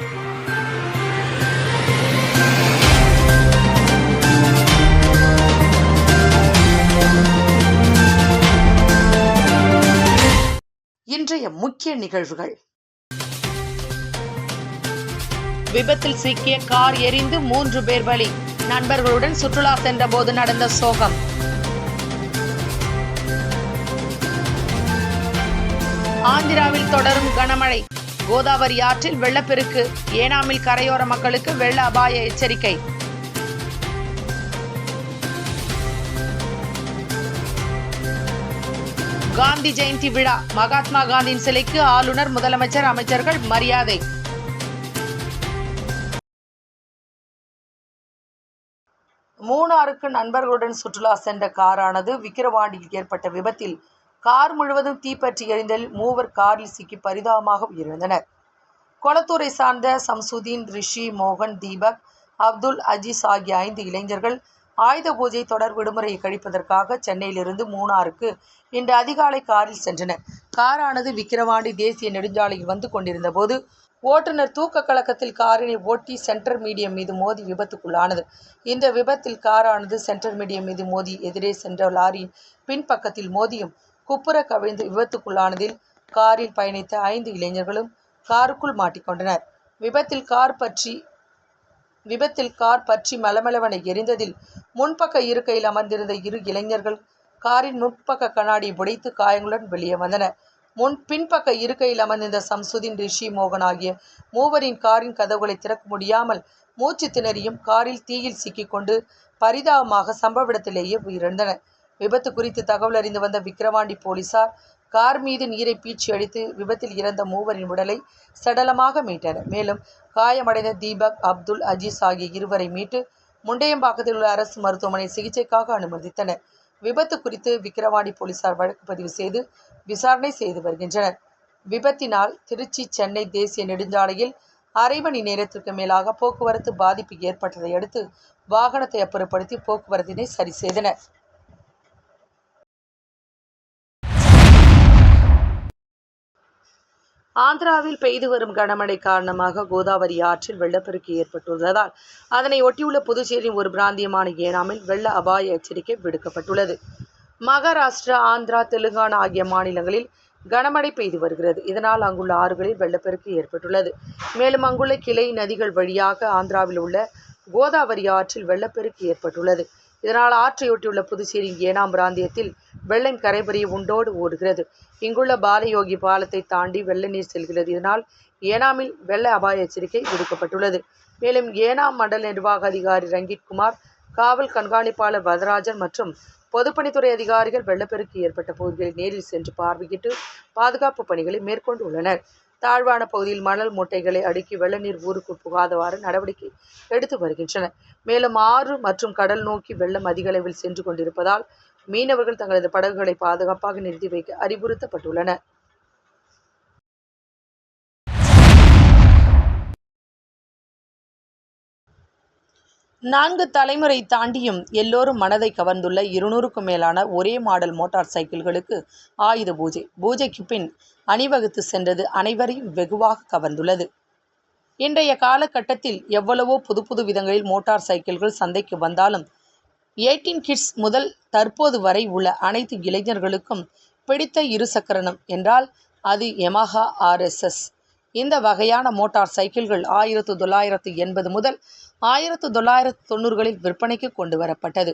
இன்றைய முக்கிய நிகழ்வுகள். விபத்தில் சிக்கிய கார் எரிந்து மூன்று பேர் பலி. நண்பர்களுடன் சுற்றுலா சென்ற போது நடந்த சோகம். ஆந்திராவில் தொடரும் கனமழை. கோதாவரி ஆற்றில் வெள்ளப்பெருக்கு ஏனாமில் கரையோர மக்களுக்கு வெள்ள அபாய எச்சரிக்கை. காந்தி ஜெயந்தி விழா மகாத்மா காந்தியின் சிலைக்கு ஆளுநர் முதலமைச்சர் அமைச்சர்கள் மரியாதை. மூணாருக்கு நண்பர்களுடன் சுற்றுலா சென்ற காரானது விக்கிரவாண்டியில் ஏற்பட்ட விபத்தில் கார் முழுவதும் தீப்பற்றி எரிந்ததில் மூவர் காரில் சிக்கி பரிதாபமாக உயிரிழந்தனர். கொளத்தூரை சார்ந்த சம்சுதீன் ரிஷி மோகன் தீபக் அப்துல் அஜீஸ் ஆகிய ஐந்து இளைஞர்கள் ஆயுத பூஜை தொடர் விடுமுறையை கழிப்பதற்காக சென்னையிலிருந்து மூணாருக்கு இன்று அதிகாலை காரில் சென்றனர். காரானது விக்கிரவாண்டி தேசிய நெடுஞ்சாலையில் வந்து கொண்டிருந்த போது ஓட்டுநர் தூக்க கலக்கத்தில் காரினை ஓட்டி சென்டர் மீடியம் மீது மோதி விபத்துக்குள்ளானது. இந்த விபத்தில் காரானது சென்டர் மீடியம் மீது மோதி எதிரே சென்ற லாரியின் பின்பக்கத்தில் மோதியும் குப்புற கவிழ்ந்து விபத்துக்குள்ளானதில் காரில் பயணித்த ஐந்து இளைஞர்களும் காருக்குள் மாட்டிக்கொண்டனர். விபத்தில் கார் பற்றி விபத்தில் கார் பற்றி மலமளவனை எரிந்ததில் முன்பக்க இருக்கையில் அமர்ந்திருந்த இரு இளைஞர்கள் காரின் முன்பக்க கண்ணாடியை உடைத்து காயங்களுடன் வெளியே வந்தனர். முன் பின்பக்க இருக்கையில் அமர்ந்திருந்த சம்சுதீன் ரிஷி மோகன் ஆகிய மூவரின் காரின் கதவுகளை திறக்க முடியாமல் மூச்சு திணறியும் காரில் தீயில் சிக்கிக்கொண்டு பரிதாபமாக சம்பவ இடத்திலேயே உயிரிழந்தனர். விபத்து குறித்து தகவல் அறிந்து வந்த விக்கிரவாண்டி போலீசார் கார் மீது நீரை பீச்சி அடித்து விபத்தில் இறந்த மூவரின் உடலை சடலமாக மீட்டனர். மேலும் காயமடைந்த தீபக் அப்துல் அஜீஸ் ஆகிய இருவரை மீட்டு முண்டையம்பாக்கத்தில் உள்ள அரசு மருத்துவமனை சிகிச்சைக்காக அனுமதித்தனர். விபத்து குறித்து விக்கிரவாண்டி போலீசார் வழக்கு பதிவு செய்து விசாரணை செய்து வருகின்றனர். விபத்தினால் திருச்சி சென்னை தேசிய நெடுஞ்சாலையில் அரை மணி நேரத்திற்கு மேலாக போக்குவரத்து பாதிப்பு ஏற்பட்டதை அடுத்து வாகனத்தை அப்புறப்படுத்தி போக்குவரத்தினை சரி செய்தனர். ஆந்திராவில் பெய்து வரும் கனமழை காரணமாக கோதாவரி ஆற்றில் வெள்ளப்பெருக்கு ஏற்பட்டுள்ளதால் அதனை ஒட்டியுள்ள புதுச்சேரியின் ஒரு பிராந்தியமான ஏனாமில் வெள்ள அபாய எச்சரிக்கை விடுக்கப்பட்டுள்ளது. மகாராஷ்டிரா ஆந்திரா தெலுங்கானா ஆகிய மாநிலங்களில் கனமழை பெய்து வருகிறது. இதனால் அங்குள்ள ஆறுகளில் வெள்ளப்பெருக்கு ஏற்பட்டுள்ளது. மேலும் அங்குள்ள கிளை நதிகள் வழியாக ஆந்திராவில் உள்ள கோதாவரி ஆற்றில் வெள்ளப்பெருக்கு ஏற்பட்டுள்ளது. இதனால் ஆற்றையொட்டியுள்ள புதுச்சேரியின் ஏனாம் பிராந்தியத்தில் வெள்ளம் கரைபறிய உண்டோடு ஓடுகிறது. இங்குள்ள பாலயோகி பாலத்தை தாண்டி வெள்ள நீர் செல்கிறது. இதனால் ஏனாமில் வெள்ள அபாய எச்சரிக்கை விடுக்கப்பட்டுள்ளது. மேலும் ஏனாம் மண்டல நிர்வாக அதிகாரி ரங்கித் குமார் காவல் கண்காணிப்பாளர் வரதராஜன் மற்றும் பொதுப்பணித்துறை அதிகாரிகள் வெள்ளப்பெருக்கு ஏற்பட்ட பகுதிகளில் நேரில் சென்று பார்வையிட்டு பாதுகாப்பு பணிகளை மேற்கொண்டுள்ளனர். தாழ்வான பகுதியில் மணல் மூட்டைகளை அடுக்கி வெள்ளநீர் ஊருக்கு ஊருக்குள் புகாதவாறு நடவடிக்கை எடுத்து வருகின்றனர். மேலும் ஆறு மற்றும் கடல் நோக்கி வெள்ளம் அதிக அளவில் சென்று கொண்டிருப்பதால் மீனவர்கள் தங்களது படகுகளை பாதுகாப்பாக நிறுத்தி வைக்க அறிவுறுத்தப்பட்டுள்ளனர். நான்கு தலைமுறை தாண்டியும் எல்லோரும் மனதை கவர்ந்துள்ள இருநூறுக்கும் மேலான ஒரே மாடல் மோட்டார் சைக்கிள்களுக்கு ஆயுத பூஜை. பூஜைக்கு பின் அணிவகுத்து சென்றது அனைவரையும் வெகுவாக கவர்ந்துள்ளது. இன்றைய காலகட்டத்தில் எவ்வளவோ புது புது விதங்களில் மோட்டார் சைக்கிள்கள் சந்தைக்கு வந்தாலும் எயிட்டீன் கிட்ஸ் முதல் தற்போது வரை உள்ள அனைத்து இளைஞர்களுக்கும் பிடித்த இருசக்கரணம் என்றால் அது எமஹா ஆர்எஸ்எஸ் இந்த வகையான மோட்டார் சைக்கிள்கள் ஆயிரத்து தொள்ளாயிரத்து எண்பது முதல் ஆயிரத்து தொள்ளாயிரத்து தொண்ணூறுகளில் விற்பனைக்கு கொண்டு வரப்பட்டது.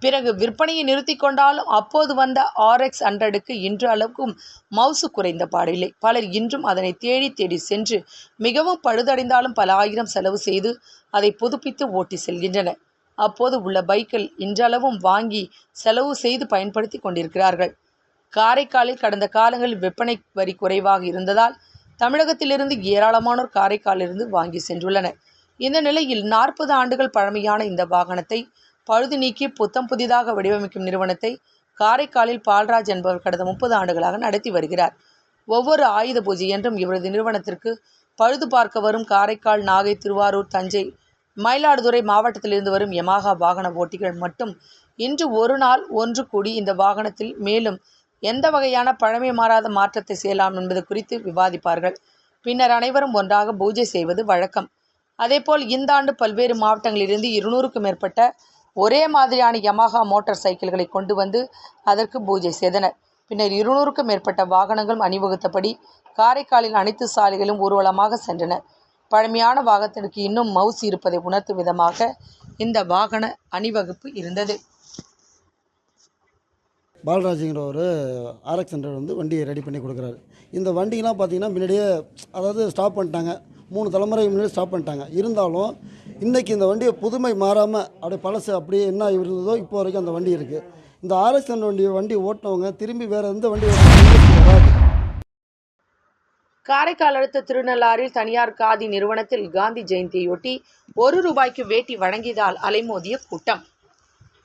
பிறகு விற்பனையை நிறுத்தி கொண்டாலும் அப்போது வந்த ஆர்எக்ஸ் ஹண்ட்ரடுக்கு இன்று அளவுக்கும் மவுசு குறைந்த பாடில்லை. பலர் இன்றும் அதனை தேடி தேடி சென்று மிகவும் பழுதடைந்தாலும் பல ஆயிரம் செலவு செய்து அதை புதுப்பித்து ஓட்டி செல்கின்றனர். அப்போது உள்ள பைக்கில் இன்றளவும் வாங்கி செலவு செய்து பயன்படுத்தி கொண்டிருக்கிறார்கள். காரைக்காலில் கடந்த காலங்களில் விற்பனை வரி குறைவாக இருந்ததால் தமிழகத்திலிருந்து ஏராளமானோர் காரைக்காலிலிருந்து வாங்கி சென்றுள்ளனர். இந்த நிலையில் நாற்பது ஆண்டுகள் பழமையான இந்த வாகனத்தை பழுது நீக்கி புத்தம் புதிதாக வடிவமைக்கும் நிறுவனத்தை காரைக்காலில் பால்ராஜ் என்பவர் கடந்த முப்பது ஆண்டுகளாக நடத்தி வருகிறார். ஒவ்வொரு ஆயுத பூஜை என்றும் இவரது நிறுவனத்திற்கு பழுது பார்க்க வரும் காரைக்கால் நாகை திருவாரூர் தஞ்சை மயிலாடுதுறை மாவட்டத்திலிருந்து வரும் யமாகா வாகன ஓட்டிகள் மட்டும் இன்று ஒரு நாள் ஒன்று கூடி இந்த வாகனத்தில் மேலும் எந்த வகையான பழமை மாறாத மாற்றத்தை செய்யலாம் என்பது குறித்து விவாதிப்பார்கள். பின்னர் அனைவரும் ஒன்றாக பூஜை செய்வது வழக்கம். அதேபோல் இந்த ஆண்டு பல்வேறு மாவட்டங்களிலிருந்து இருநூறுக்கும் மேற்பட்ட ஒரே மாதிரியான யமஹா மோட்டார் சைக்கிள்களை கொண்டு வந்து அதற்கு பூஜை செய்தனர். பின்னர் இருநூறுக்கும் மேற்பட்ட வாகனங்களும் அணிவகுத்தபடி காரைக்காலில் அனைத்து சாலைகளும் ஊர்வலமாக சென்றன. பழமையான வாகனத்திற்கு இன்னும் மவுசு இருப்பதை உணர்த்தும் விதமாக இந்த வாகன அணிவகுப்பு இருந்தது. பாலராஜுங்கிற ஒரு ஆர்எக்ஸ் ஹண்ட்ரட் வந்து வண்டியை ரெடி பண்ணி கொடுக்குறாரு. இந்த வண்டிலாம் பார்த்தீங்கன்னா முன்னாடியே அதாவது ஸ்டாப் பண்ணிட்டாங்க. மூணு தலைமுறை முன்னாடி ஸ்டாப் பண்ணிட்டாங்க. இருந்தாலும் இன்றைக்கி இந்த வண்டியை புதுமை மாறாமல் அப்படியே பழசு அப்படியே என்ன இருந்ததோ இப்போ வரைக்கும் அந்த வண்டி இருக்குது இந்த ஆர்எஸ் வண்டி வண்டி ஓட்டினவங்க திரும்பி வேறு எந்த வண்டி வராது. காரைக்கால் அடுத்த திருநள்ளாறில் தனியார் காதி நிறுவனத்தில் காந்தி ஜெயந்தியையொட்டி ஒரு ரூபாய்க்கு வேட்டி வழங்கியதால் அலைமோதிய கூட்டம்.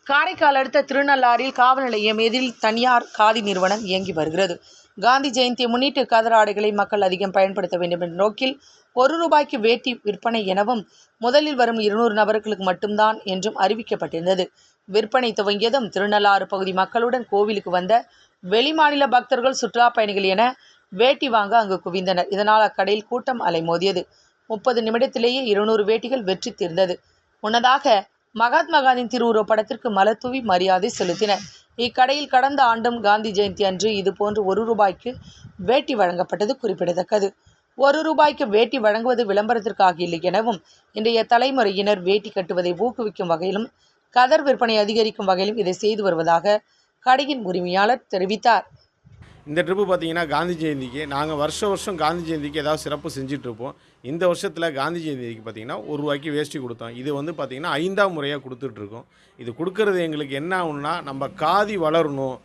காரைக்கால் அடுத்த திருநள்ளாறில் காவல் நிலையம் எதிரில் தனியார் காதி நிறுவனம் இயங்கி வருகிறது. காந்தி ஜெயந்தியை முன்னிட்டு கதர் ஆடைகளை மக்கள் அதிகம் பயன்படுத்த வேண்டும் என்ற நோக்கில் ஒரு ரூபாய்க்கு வேட்டி விற்பனை எனவும் முதலில் வரும் இருநூறு நபர்களுக்கு மட்டும்தான் என்றும் அறிவிக்கப்பட்டிருந்தது. விற்பனை துவங்கியதும் திருநள்ளாறு பகுதி மக்களுடன் கோவிலுக்கு வந்த வெளிமாநில பக்தர்கள் சுற்றுலா பயணிகள் என வேட்டி வாங்க அங்கு குவிந்தனர். இதனால் அக்கடையில் கூட்டம் அலைமோதியது. முப்பது நிமிடத்திலேயே இருநூறு வேட்டிகள் வெற்றி தீர்ந்தது. முன்னதாக மகாத்மா காந்தியின் திருவுருவப் படத்திற்கு மலத்தூவி மரியாதை செலுத்தினர். இக்கடையில் கடந்த ஆண்டும் காந்தி ஜெயந்தி அன்று இதுபோன்று ஒரு ரூபாய்க்கு வேட்டி வழங்கப்பட்டது குறிப்பிடத்தக்கது. ஒரு ரூபாய்க்கு வேட்டி வழங்குவது விளம்பரத்திற்காக இல்லை எனவும் இன்றைய தலைமுறையினர் வேட்டி கட்டுவதை ஊக்குவிக்கும் வகையிலும் கதர் விற்பனை அதிகரிக்கும் வகையிலும் இதை செய்து வருவதாக கடையின் உரிமையாளர் தெரிவித்தார். இந்த ட்ரிப்பு பார்த்தீங்கன்னா காந்தி ஜெயந்திக்கு. நாங்கள் வருஷம் வருஷம் காந்தி ஜெயந்திக்கு ஏதாவது சிறப்பு செஞ்சிட்ருப்போம் இந்த வருஷத்தில் காந்தி ஜெயந்திக்கு பார்த்தீங்கன்னா ஒரு ரூபாய்க்கு வேஷ்டி கொடுத்தோம். இது வந்து பார்த்திங்கன்னா ஐந்தாம் முறையாக கொடுத்துட்ருக்கோம் இது கொடுக்கறது எங்களுக்கு என்ன ஆகுன்னா நம்ம காதி வளரணும்.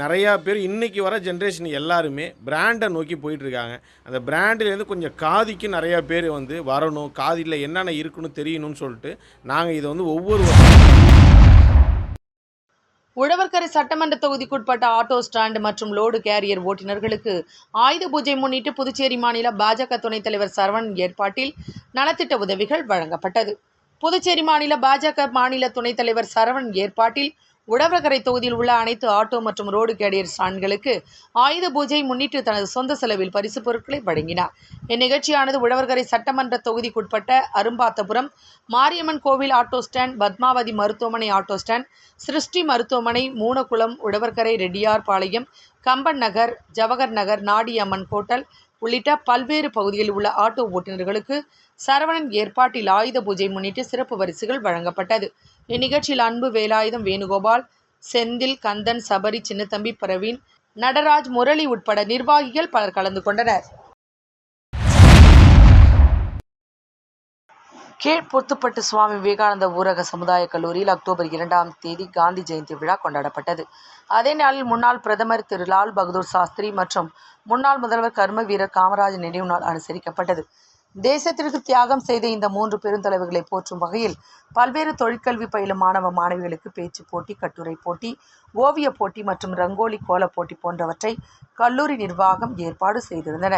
நிறையா பேர் இன்றைக்கி வர ஜென்ரேஷன் எல்லாருமே பிராண்டை நோக்கி போயிட்டுருக்காங்க. அந்த பிராண்டிலேருந்து கொஞ்சம் காதிக்கு நிறையா பேர் வந்து வரணும். காதியில் என்னென்ன இருக்குன்னு தெரியணும்னு சொல்லிட்டு நாங்கள் இதை வந்து ஒவ்வொரு உழவர்கரை சட்டமன்ற தொகுதிக்குட்பட்ட ஆட்டோ ஸ்டாண்ட் மற்றும் லோடு கேரியர் ஓட்டுநர்களுக்கு ஆயுத பூஜை முன்னிட்டு புதுச்சேரி மாநில பாஜக துணைத் தலைவர் சரவணன் ஏற்பாட்டில் நலத்திட்ட உதவிகள் வழங்கப்பட்டது. புதுச்சேரி மாநில பாஜக மாநில துணைத் தலைவர் சரவணன் ஏற்பாட்டில் உழவர்கரை தொகுதியில் உள்ள அனைத்து ஆட்டோ மற்றும் ரோடு கேடியர் ஸ்டாண்ட்களுக்கு ஆயுத பூஜை முன்னிட்டு தனது சொந்த செலவில் பரிசுப் பொருட்களை வழங்கினார். இந்நிகழ்ச்சியானது உழவர்கரை சட்டமன்ற தொகுதிக்குட்பட்ட அரும்பாத்தபுரம் மாரியம்மன் கோவில் ஆட்டோ ஸ்டாண்ட் பத்மாவதி மருத்துவமனை ஆட்டோ ஸ்டாண்ட் சிருஷ்டி மருத்துவமனை மூனகுளம் உழவர்கரை ரெட்டியார் பாளையம் கம்பன் நகர் ஜவஹர் நகர் நாடியம்மன் கோட்டல் உள்ளிட்ட பல்வேறு பகுதிகளில் உள்ள ஆட்டோ ஓட்டுநர்களுக்கு சரவணன் ஏற்பாட்டில் ஆயுத பூஜை முன்னிட்டு சிறப்பு பரிசுகள் வழங்கப்பட்டது. இந்நிகழ்ச்சியில் அன்பு வேலாயுதம் வேணுகோபால் செந்தில் கந்தன் சபரி சின்னத்தம்பி பிரவீன் நடராஜ் முரளி உட்பட நிர்வாகிகள் பலர் கலந்து கொண்டனர். கீழ்பொத்துப்பட்டு சுவாமி விவேகானந்த ஊரக சமுதாய கல்லூரியில் அக்டோபர் இரண்டாம் தேதி காந்தி ஜெயந்தி விழா கொண்டாடப்பட்டது. அதே நாளில் முன்னாள் பிரதமர் திரு. லால் பகதூர் சாஸ்திரி மற்றும் முன்னாள் முதல்வர் கர்ம வீரர் காமராஜ் நினைவு நாள் அனுசரிக்கப்பட்டது. தேசத்திற்கு தியாகம் செய்த இந்த மூன்று பெருந்தலைவர்களை போற்றும் வகையில் பல்வேறு தொழிற்கல்வி பயிலும் மாணவ மாணவிகளுக்கு பேச்சு போட்டி கட்டுரை போட்டி ஓவியப் போட்டி மற்றும் ரங்கோலி கோலப் போட்டி போன்றவற்றை கல்லூரி நிர்வாகம் ஏற்பாடு செய்திருந்தன.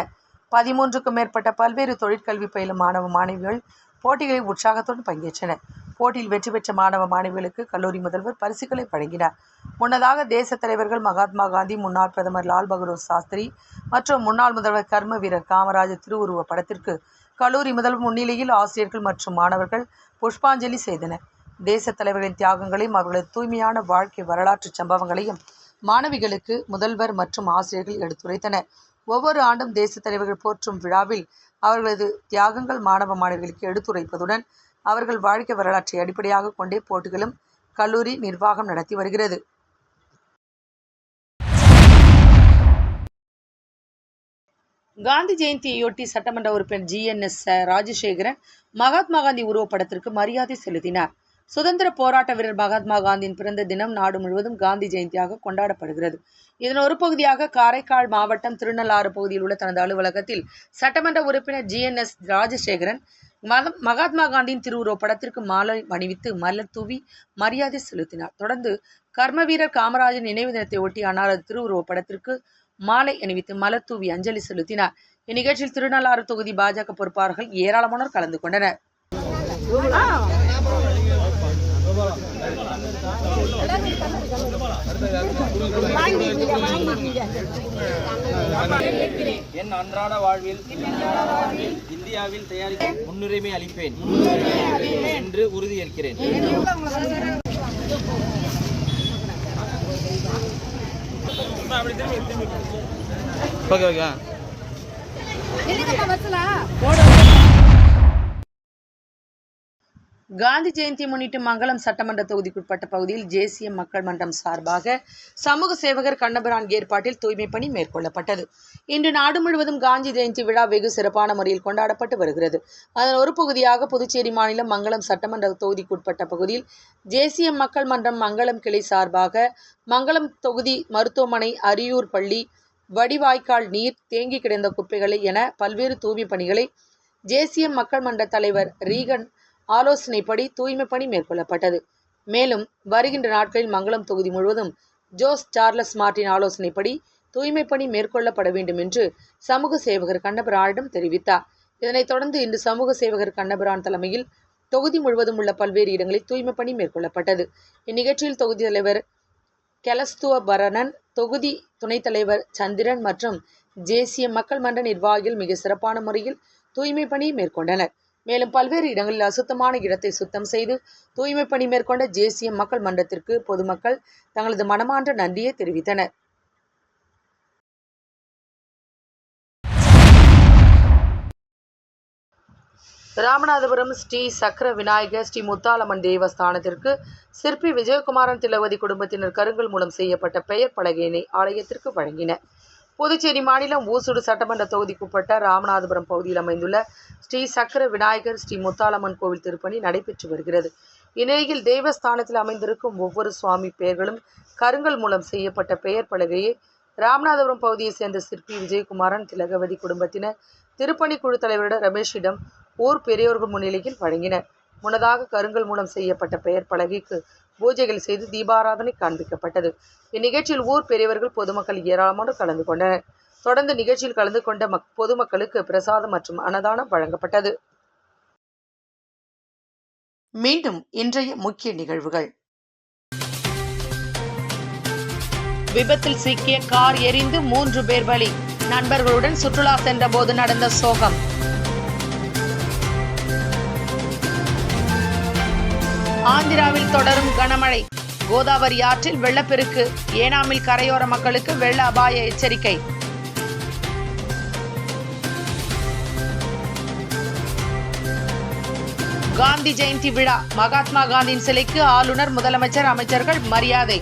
பதிமூன்றுக்கும் மேற்பட்ட பல்வேறு தொழிற்கல்வி பயிலும் மாணவ மாணவிகள் போட்டிகளில் உற்சாகத்துடன் பங்கேற்றனர். போட்டியில் வெற்றி பெற்ற மாணவ மாணவிகளுக்கு கல்லூரி முதல்வர் பரிசுகளை வழங்கினார். முன்னதாக தேச தலைவர்கள் மகாத்மா காந்தி முன்னாள் பிரதமர் லால் பகதூர் சாஸ்திரி மற்றும் முன்னாள் முதல்வர் கர்ம வீரர் காமராஜர் திருவுருவ படத்திற்கு கல்லூரி முதல்வர் முன்னிலையில் ஆசிரியர்கள் மற்றும் மாணவர்கள் புஷ்பாஞ்சலி செய்தனர். தேச தலைவர்களின் தியாகங்களையும் அவர்களது தூய்மையான வாழ்க்கை வரலாற்று சம்பவங்களையும் மாணவிகளுக்கு முதல்வர் மற்றும் ஆசிரியர்கள் எடுத்துரைத்தனர். ஒவ்வொரு ஆண்டும் தேச தலைவர்கள் போற்றும் விழாவில் அவர்களது தியாகங்கள் மாணவ மாணவிகளுக்கு எடுத்துரைப்பதுடன் அவர்கள் வாழ்க்கை வரலாற்றை அடிப்படையாக கொண்டே போட்டிகளும் கல்லூரி நிர்வாகம் நடத்தி வருகிறது. காந்தி ஜெயந்தியையொட்டி சட்டமன்ற உறுப்பினர் G N S Rajasekaran Mahatma Gandhi உருவப்படத்திற்கு மரியாதை செலுத்தினார். சுதந்திர போராட்ட வீரர் மகாத்மா காந்தியின் பிறந்த தினம் நாடு முழுவதும் காந்தி ஜெயந்தியாக கொண்டாடப்படுகிறது. இதன் ஒரு பகுதியாக காரைக்கால் மாவட்டம் திருநள்ளாறு பகுதியில் உள்ள தனது அலுவலகத்தில் சட்டமன்ற உறுப்பினர் ஜிஎன்எஸ் ராஜசேகரன் மகாத்மா காந்தியின் திருவுருவ படத்திற்கு மாலை அணிவித்து மலர் தூவி மரியாதை செலுத்தினார். தொடர்ந்து கர்மவீரர் காமராஜன் காமராஜர் நினைவு தினத்தை ஒட்டி அன்னாரது திருவுருவ படத்திற்கு மாலை அணிவித்து மலர் தூவி அஞ்சலி செலுத்தினார். இந்நிகழ்ச்சியில் திருநள்ளாறு தொகுதி பாஜக பொறுப்பாளர்கள் ஏராளமானோர் கலந்து கொண்டனர். என் அன்றாட வாழ்வில் இந்தியாவில் தயாரிக்க முன்னுரிமை அளிப்பேன். என்று உறுதியேற்கிறேன் ஓகே ஓகே. காந்தி ஜெயந்தி முன்னிட்டு மங்களம் சட்டமன்ற தொகுதிக்குட்பட்ட பகுதியில் தேசிய மக்கள் மன்றம் சார்பாக சமூக சேவகர் கண்ணபிரான் ஏற்பாட்டில் தூய்மை பணி மேற்கொள்ளப்பட்டது. இன்று நாடு முழுவதும் காந்தி ஜெயந்தி விழா வெகு சிறப்பான முறையில் கொண்டாடப்பட்டு வருகிறது. அதன் ஒரு பகுதியாக புதுச்சேரி மாநிலம் மங்களம் சட்டமன்ற தொகுதிக்குட்பட்ட பகுதியில் தேசிய மக்கள் மன்றம் மங்களம் கிளை சார்பாக மங்களம் தொகுதி மருத்துவமனை அரியூர் பள்ளி வடிவாய்க்கால் நீர் தேங்கி கிடந்த குப்பைகளை என பல்வேறு தூய்மை பணிகளை தேசிய மக்கள் மன்ற தலைவர் ரீகன் ஆலோசனைப்படி தூய்மை பணி மேற்கொள்ளப்பட்டது. மேலும் வருகின்ற நாட்களில் மங்களம் தொகுதி முழுவதும் ஜோஸ் சார்லஸ் மார்ட்டின் ஆலோசனைப்படி தூய்மை பணி மேற்கொள்ளப்பட வேண்டும் என்று சமூக சேவகர் கண்ணபிரானிடம் தெரிவித்தார். இதனைத் தொடர்ந்து இன்று சமூக சேவகர் கண்ணபிரான் தலைமையில் தொகுதி முழுவதும் உள்ள பல்வேறு இடங்களில் தூய்மை பணி மேற்கொள்ளப்பட்டது. இந்நிகழ்ச்சியில் தொகுதி தலைவர் கெலஸ்துவ பரணன் தொகுதி துணைத் தலைவர் சந்திரன் மற்றும் தேசிய மக்கள் மன்ற நிர்வாகிகள் மிக சிறப்பான முறையில் தூய்மை பணி மேற்கொண்டனர். மேலும் பல்வேறு இடங்களில் அசுத்தமான இடத்தை சுத்தம் செய்து தூய்மை பணி மேற்கொண்ட தேசிய மக்கள் மன்றத்திற்கு பொதுமக்கள் தங்களது மனமான்ற நன்றியை தெரிவித்தனர். ராமநாதபுரம் ஸ்ரீ சக்கர விநாயகர் ஸ்ரீ முத்தாலம்மன் தேவஸ்தானத்திற்கு சிற்பி விஜயகுமாரன் திலவதி குடும்பத்தினர் கருங்கல் மூலம் செய்யப்பட்ட பெயர் பலகையினை ஆலயத்திற்கு வழங்கினர். புதுச்சேரி மாநிலம் ஊசுடு சட்டமன்ற தொகுதிக்குட்பட்ட ராமநாதபுரம் பகுதியில் அமைந்துள்ள ஸ்ரீ சக்கர விநாயகர் ஸ்ரீ முத்தாலம்மன் கோவில் திருப்பணி நடைபெற்று வருகிறது. இந்நிலையில் தேவஸ்தானத்தில் அமைந்திருக்கும் ஒவ்வொரு சுவாமி பெயர்களும் கருங்கல் மூலம் செய்யப்பட்ட பெயர் பலகையை ராமநாதபுரம் பகுதியைச் சேர்ந்த சிற்பி விஜயகுமாரன் திலகவதி குடும்பத்தினர் திருப்பணி குழு தலைவரிடம் ரமேஷிடம் ஊர் பெரியோர்கள் முன்னிலையில் வழங்கினர். முன்னதாக கருங்கல் மூலம் செய்யப்பட்ட பெயர் பலகைக்கு பூஜைகள் செய்து தீபாராதனை காண்பிக்கப்பட்டது. இந்நிகழ்ச்சியில் ஊர் பெரியவர்கள் பொதுமக்கள் ஏராளமானோர் கலந்து கொண்டனர். தொடர்ந்து நிகழ்ச்சியில் கலந்து கொண்ட மக் பொதுமக்களுக்கு பிரசாதம் மற்றும் அன்னதானம் வழங்கப்பட்டது. மீண்டும் இன்றைய முக்கிய நிகழ்வுகள். விபத்தில் சிக்கிய கார் எரிந்து மூன்று பேர் பலி. நண்பர்களுடன் சுற்றுலா சென்றபோது நடந்த சோகம். ஆந்திராவில் தொடரும் கனமழை. கோதாவரி ஆற்றில் வெள்ளப்பெருக்கு. ஏனாமில் கரையோர மக்களுக்கு வெள்ள அபாய எச்சரிக்கை. காந்தி ஜெயந்தி விழா. மகாத்மா காந்தியின் சிலைக்கு ஆளுநர் முதலமைச்சர் அமைச்சர்கள் மரியாதை.